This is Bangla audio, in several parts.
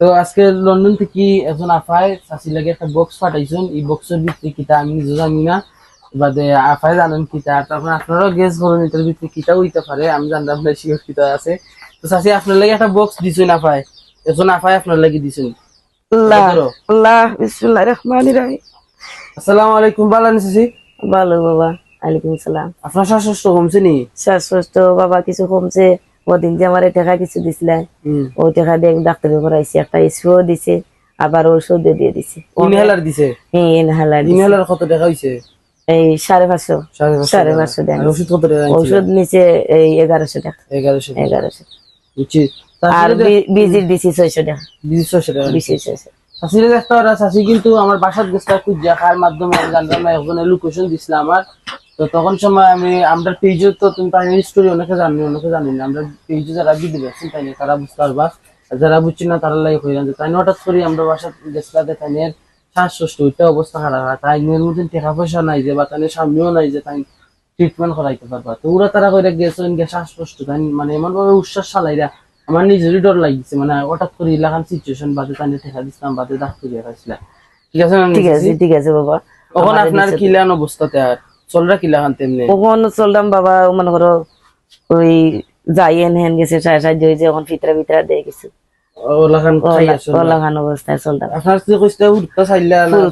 তো আজকে লন্ডন থেকে একজন আফায় চাষি লাগে একটা বক্স পাঠাইছেন এই বক্সের ভিতরে কিতা আমি নিজে জানি না। বাদে আফায় জানেন কিতা। তারপর আপনারাও গেস করুন এটার ভিতরে কিতা হইতে পারে আমি জানতাম না শিওর কিতা আছে। তো চাষি আপনার লাগে একটা বক্স দিছেন আফায় একজন আফায় আপনার লাগে দিছেন আল্লাহ ধরো। রহমান রাহিম আসসালামু আলাইকুম। ভালো আছেন চাষি ভালো বাবা। আলাইকুম সালাম। আপনার শ্বাসকষ্ট কমছে নি? শ্বাসকষ্ট বাবা কিছু কমছে। ওদিন যে আমার টাকা কিছু দিছিলেন হুম। ও টাকা দিয়ে ডাক্তারের করাইছি একটা স্প্রে দিছে আবার ওষুধ দিয়ে দিছে। ইনহেলার দিছে? হ্যাঁ ইনহালার। ইনহেলার কত টাকা হইছে? এই সাড়ে পাঁচশো। সাড়ে পাঁচশো ওষুধ কত টাকা ওষুধ নিচে এই এগারোশো টাকা। এগারোশো। এগারোশো। আর বিজির দিছি ছয়শো টাকা। দুইশো টাকা। বিশি ছয়শো শাশিরে দেখতে পারা শাশি কিন্তু আমার বাসার গেছটা খুঁজা খার মাধ্যমে না একজনের লোকেশন দিছিল আমার। তো তখন সময় আমি আমরা পেজে তো তুমি তাই স্টোরি অনেকে জানি অনেকে জানি না। আমরা পেজে যারা ভিডিও দেখছেন তাই তারা বুঝতে পারবা। যারা বুঝছি না তারা লাগে হয়ে যাচ্ছে। তাই হঠাৎ করে আমরা বাসা গেছলা তাই নিয়ে শ্বাসকষ্ট ওইটা অবস্থা খারাপ। হয় তাই নিয়ে মতন টাকা পয়সা নাই যে বা তাই স্বামীও নাই যে তাই ট্রিটমেন্ট করাইতে পারবা। তো ওরা তারা কইরা গেছেন গে শ্বাসকষ্ট তাই মানে এমন ভাবে উচ্ছ্বাস চালাইরা আমার নিজেরই ডর লাগিছে। মানে হঠাৎ করে এলাকার সিচুয়েশন বাদে তাই ঠেকা দিছিলাম বাদে ডাক্তার ঠিক আছে ঠিক আছে ঠিক আছে বাবা। তখন আপনার কিলান অবস্থাতে আর? চলরা কিলাখান তেমনি? কখন চললাম বাবা মনে করো ওই যাই এন হেন গেছে সাহায্য সাহায্য হয়েছে এখন ফিতরা ফিতরা দিয়ে গেছে। না।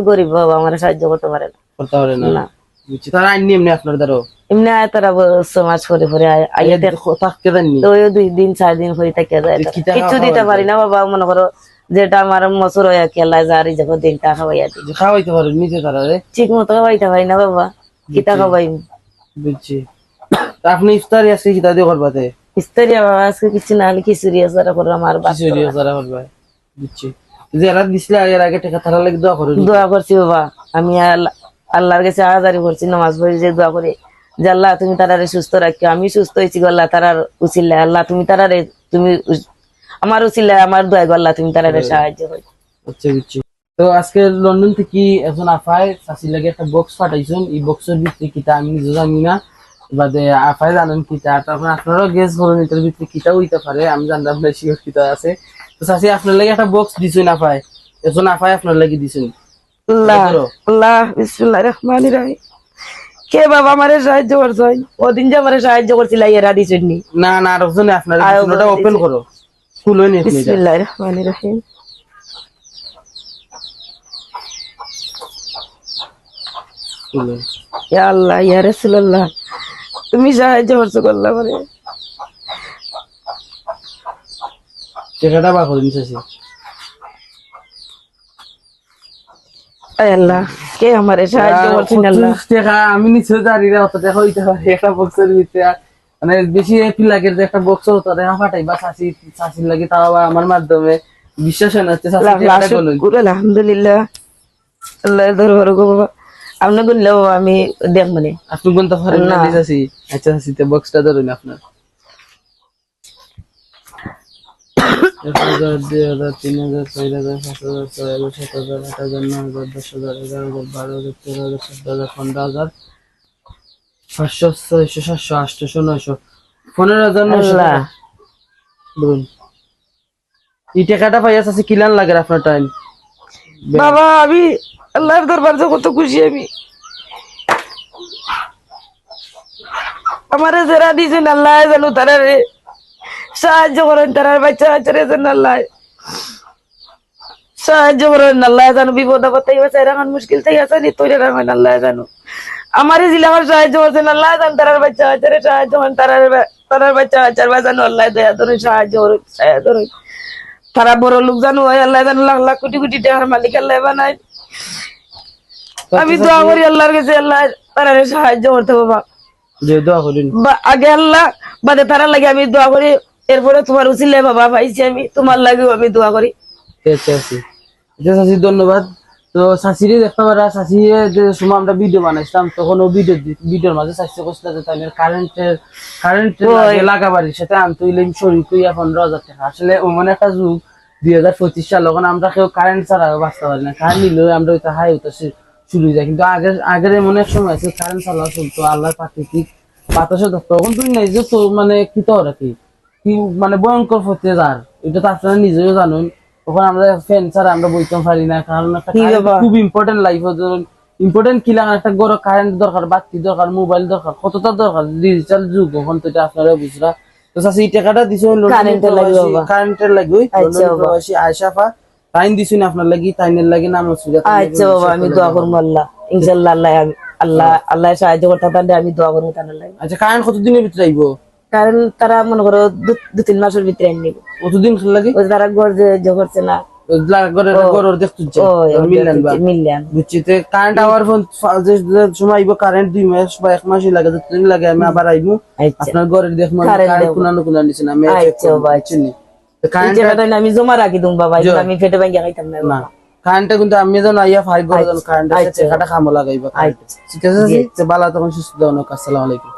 গরিব বাবা আমার সাহায্য করতে পারে তারা আইনি এমনি আপনার দ্বারা আয় তারা আইয়া থাকতে দুই দিন চার দিন থাকে যায়। তারা। কি টাকা কিচ্ছু দিতে পারি না বাবা মনে করো যেটা আমার মসুর হয়ে খেলা যার যখন দিনটা খাওয়াইয়া দিই খাওয়াইতে পারে তারা রে। ঠিক মতো খাওয়াইতে পারি না বাবা। কিতা খাওয়াই বুঝছি। আপনি ইফতারি আজকে ইস্তারি বাবা আজকে কিছু না হলে খিচুড়ি আছে ওরা করে আমার বাচ্চা কিছু দিয়ে তারা করবা বুঝছি। যে এরা দিছিলে এর আগে টাকা লাগে দোয়া দোয়া করছি বাবা। আমি আল্লাহ- আল্লাহর কাছে আজারি করছি নামাজ পড়ি যে দোয়া করে। যে আল্লাহ তুমি তারারে সুস্থ রাখো আমি সুস্থ হয়েছি আল্লাহ তারার উচিল্লা আল্লাহ তুমি তারারে তুমি আমার উচিল্লা আমার দোয়া গো আল্লাহ তুমি তারারে সাহায্য করো। আচ্ছা বুঝছি। তো আজকে লন্ডন থেকে একজন আফায় চাষির লাগে একটা বক্স পাঠাইছেন। এই বক্সের ভিতরে কিতা আমি নিজে জানি না। বাদে আফায় জানেন কিতা। তারপর আপনারাও গেস করুন এটার ভিতরে কিতা হইতে পারে। আমি জানতাম না শিওর কিতা আছে। তো চাষি আপনার লাগে একটা বক্স দিছেন আফায়। একজন আফায় আপনার লাগে দিছেন। আল্লাহ আল্লাহ বিসমুল্লাহ রহমান রাহিম। কে বাবা আমারে সাহায্য করছ? ওদিন যে আমারে সাহায্য করছিল এরা দিছনি না না আর আপনার ওপেন করো। রাহিম। ইয়া আল্লাহ ইয়া রাসূলুল্লাহ তুমি সাহায্য করছ করলা টাকাটা বা করে নিতেছি আল্লাহ কে আমারে সাহায্য করছেন আল্লাহ? টাকা আমি নিশ্চয় জানি না অত টাকা হইতে পারে একটা বক্সের ভিতরে। মানে বেশি পিলাকের যে একটা বক্স হতো টাকা ফাটাই বা চাষি চাষির লাগে তাও আমার মাধ্যমে বিশ্বাস হয় না। আলহামদুলিল্লাহ আল্লাহ দরবার গো বাবা আপনি গুনলে বাবা আমি দেখ মানে আপনি বলতে পারেন না না। চাষি আচ্ছা চাষিতে বক্সটা ধরুন আপনার এক হাজার দুই হাজার তিন হাজার ছয় হাজার সাত হাজার ছয় হাজার সাত হাজার আট হাজার নয় হাজার দশ হাজার এগারো হাজার বারো হাজার তেরো হাজার চোদ্দ হাজার পনেরো হাজার পাঁচশো ছয়শো সাতশো আটশো নয়শো পনেরো হাজার নয়শো বলুন এই টাকাটা পাইয়া আছে কিলান লাগে আপনার টাইম বাবা আমি আল্লাহর দরবার যে কত খুশি আমি আমারে যারা দিয়েছেন আল্লাহ জানো তারা সাহায্য করেন তারার বাচ্চা বাচ্চারে যেন আল্লাহ। সাহায্য করেন আল্লাহ জানো বিপদ আপদ তাই আছে এরকম মুশকিল তাই আছে নি তৈরি রাখেন আল্লাহ জানো আমারই জিলামার সাহায্য করছেন আল্লাহ জান তারার বাচ্চা বাচ্চারে সাহায্য করেন তারার তারার বাচ্চা বাচ্চার বাঁচানো আল্লাহ দয়া ধরুন সাহায্য করুন সাহায্য করুন। তারা বড় লোক জানো হয় আল্লাহ জানো লাখ লাখ কোটি কোটি টাকার মালিক আল্লাহ বানায়। আমি দোয়া করি আল্লাহর কাছে আল্লাহ তারা সাহায্য করতে বাবা আগে আল্লাহ বাদে তারা লাগে আমি দোয়া করি এরপরে তোমার উচিলে বাবা পাইছি আমি তোমার লাগেও আমি দোয়া করি। আচ্ছা ধন্যবাদ। তো শাশিরে দেখতে পারা শাশি যে সময় আমরা ভিডিও বানাইছিলাম তখন ও ভিডিও ভিডিওর মাঝে শাশি করছিল যে তাদের কারেন্টের কারেন্টের লাগাবাড়ি সেটা আনতে হইলে শরীর কইয়া পনেরো হাজার টাকা। আসলে এমন একটা যুগ দুই হাজার পঁচিশ সাল ওখানে আমরা কেউ কারেন্ট ছাড়া বাঁচতে পারি না। কারেন্ট নিলেও আমরা ওইটা হাই ওটা শুরু যায়। কিন্তু আগের আগের এমন এক সময় আছে কারেন্ট ছাড়া চলতো আল্লাহর প্রাকৃতিক বাতাসে ধরতো তখন তুমি নাই যে তো মানে কি তো কি। মানে ভয়ঙ্কর হতে যার এটা তো আপনারা নিজেও জানেন। তখন আমরা ফ্যান ছাড়া আমরা বইতে পারি না কারণ একটা? খুব ইম্পর্টেন্ট লাইফ ইম্পর্টেন্ট কি লাগে? একটা গরম কারেন্ট দরকার বাতি দরকার মোবাইল দরকার কতটা দরকার? ডিজিটাল যুগ এখন তো এটা আপনারা বুঝরা। তো চাষি এই টাকাটা দিছে এর লাগি। কারেন্টের লাগি আচ্ছা। প্রবাসী আয়সাফা টাইম দিছুন আপনার লাগি টাইমের লাগি নাম সুবিধা আচ্ছা বাবা আমি দোয়া করব আল্লাহ। ইনশাল্লাহ আল্লাহ আল্লাহ আল্লাহ সাহায্য করতে পারলে আমি দোয়া করব তার লাগে আচ্ছা কারেন্ট কতদিনের ভিতরে আইব? কারণ তারা মনে করো দু- তিন মাসের ভিতরে নিব কতদিন লাগে? তারা ঘর যে করছে না। কারেন্ট আওয়ার সময় কারেন্ট দুই মাস বা এক মাসই লাগে যতদিন লাগে আমি আবার আইবো। আপনার ঘরের। কোনানো আচ্ছা বাবা, আচ্ছা। না? আমি জমা রাখি বাবা আমি ফেটে ভাঙ্গি খাইতাম না। কারেন্টটা কিন্তু আমি যেন আইয়া ফাইভ করে কারেন্ট আছে আচ্ছা। লাগাইবা ঠিক আছে তো ভালো তখন সুস্থ আসসালামু আলাইকুম।